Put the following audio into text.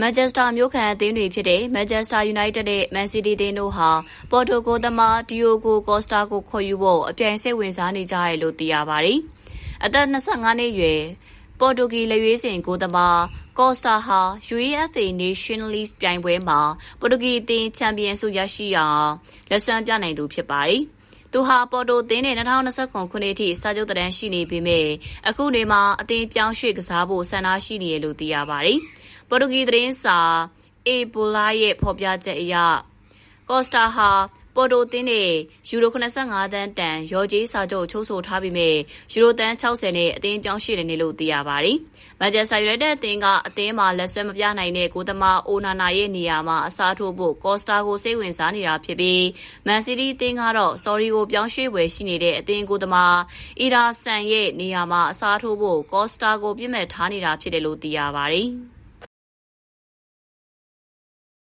မန်ချက်စတာမြို့ခံအသင်းတွေဖြစ်တဲ့မန်ချက်စတာယူနိုက်တက်နဲ့မန်စီးတီးအသင်းတို့ဟာပေါ်တိုဂိုသမားဒီယိုဂိုကော့စတာကိုခေါ်ယူဖို့အပြိုင်စိတ်ဝင်စားနေကြတယ်လို့သိရပါတယ်။အသက်25နှစ်အရွယ်ပေါ်တိုဂီလက်ရွေးစင်ကိုသမားကော့စတာဟာ UEFA Nations League ပြိုင်ပွဲမှာပေါ်တိုဂီအသင်းချန်ပီယံဆုရရှိအောင်လက်စွမ်းပြနိုင်သူဖြစ်ပါတယ်။ သူဟာပေါ်တိုသင်းနဲ့2029ခုနှစ်အထိစာချုပ်တန်းရှိနေပေမဲ့အခုနေမှာအသင်းပြောင်းရွှေ့ကစားဖို့ဆန္ဒရှိနေတယ်လို့သိရပါတယ်။ပေါ်တူဂီသတင်းစာအေပိုလာရဲ့ဖော်ပြချက်အရကော့စတာဟာ ပေါ်တိုတင်းနဲ့ယူရို85တန်းတန်ရော်ကြီးစာချုပ်ချုပ်ဆိုထားပြီးမြဲယူရိုတန်း60နဲ့အသင်းပြောင်းရွှေ့နေတယ်လို့သိရပါတယ်။မန်ချက်စတာယူနိုက်တက်အသင်းကအသင်းမှာလက်ဆွဲမပြနိုင်တဲ့ကိုသမားအိုနာနာရဲ့နေရာမှာအစားထိုးဖို့ကော့စတာကိုစိတ်ဝင်စားနေတာဖြစ်ပြီးမန်စီးတီးအသင်းကတော့ဆော်ရီကိုပြောင်းရွှေ့ပွဲရှိနေတဲ့အသင်းကိုသမားအီရာဆန်ရဲ့နေရာမှာအစားထိုးဖို့ကော့စတာကိုပြစ်မဲ့ထားနေတာဖြစ်တယ်လို့သိရပါတယ်။